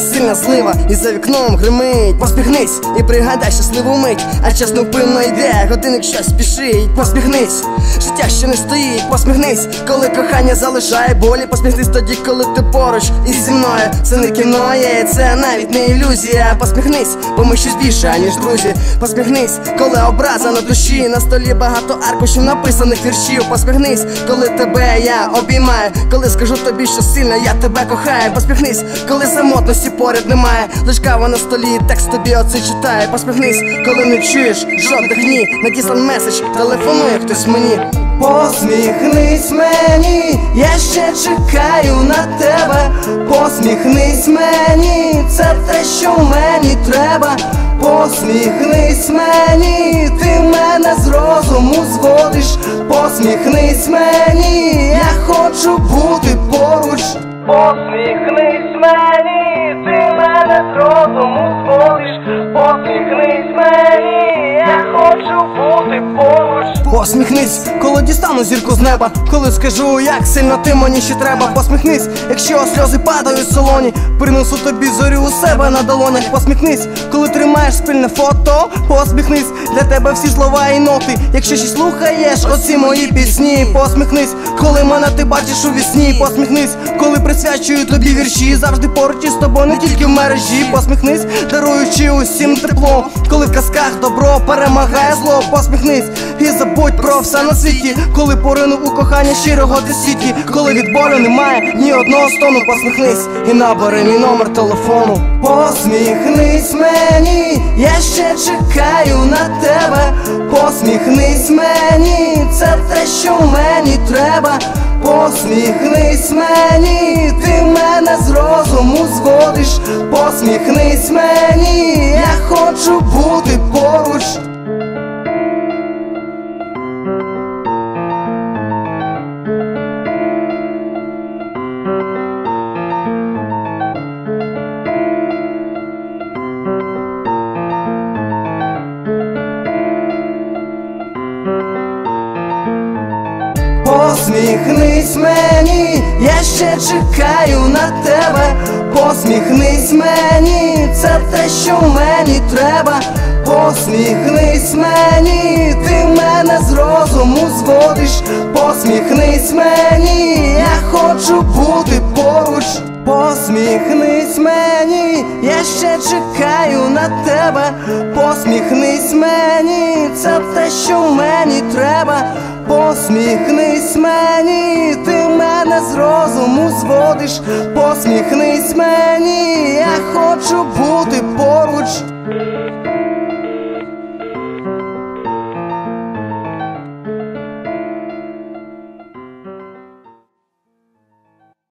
сильна злива і за вікном гримить, посміхнись і пригадай щасливу мить, а час невпинно йде, годинник щось спішить, посміхнись, життя ще не стоїть, посміхнись, коли кохання залишає болі, посміхнись тоді, коли ти поруч із зі мною. Це не кіно є, це навіть не ілюзія. Посміхнись, бо ми щось більше, ніж друзі. Посміхнись, коли образа на душі, на столі багато аркушів написаних віршів. Посміхнись, коли тебе я обіймаю, коли скажу тобі, що сильно я тебе кохаю. Посміхнись, коли самотності поряд немає. Лиш кава на столі, текст тобі оце читає. Посміхнись, коли не чуєш жодних ні. Надіслан меседж, телефонує хтось мені. Посміхнись мені, я ще чекаю на тебе. Посміхнись мені, це те, що мені треба. Посміхнись мені, ти мене з розуму зводиш. Посміхнись мені, я хочу бути поруч. Посміхнись хочу бути поруч. Посміхнись, коли дістану зірку з неба, коли скажу, як сильно ти мені ще треба. Посміхнись, якщо сльози падають в солоні, принесу тобі зорю у себе на долонях. Посміхнись, коли тримаєш спільне фото. Посміхнись, для тебе всі слова і ноти. Якщо ще слухаєш оці мої пісні, посміхнись, коли мене ти бачиш у вісні. Посміхнись, коли присвячую тобі вірші. Завжди поруч із тобою, не тільки в мережі. Посміхнись, даруючи усім тепло. Коли в казках добро перемагає зло, посміхнись забудь про все на світі. Коли поринув у кохання щирого десіті, коли від болю немає ні одного стону, посміхнись і набери мій номер телефону. Посміхнись мені, я ще чекаю на тебе. Посміхнись мені, це те, що мені треба. Посміхнись мені, ти мене з розуму зводиш. Посміхнись мені, я хочу бути поруч. Посміхнись мені, я ще чекаю на тебе. Посміхнись мені, це те, що мені треба. Посміхнись мені, ти мене з розуму зводиш. Посміхнись мені, я хочу бути поруч. Посміхнись мені, я ще чекаю на тебе. Посміхнись мені, це те, що мені треба. Посміхнись мені, ти мене з розуму зводиш. Посміхнись мені, я хочу бути поруч.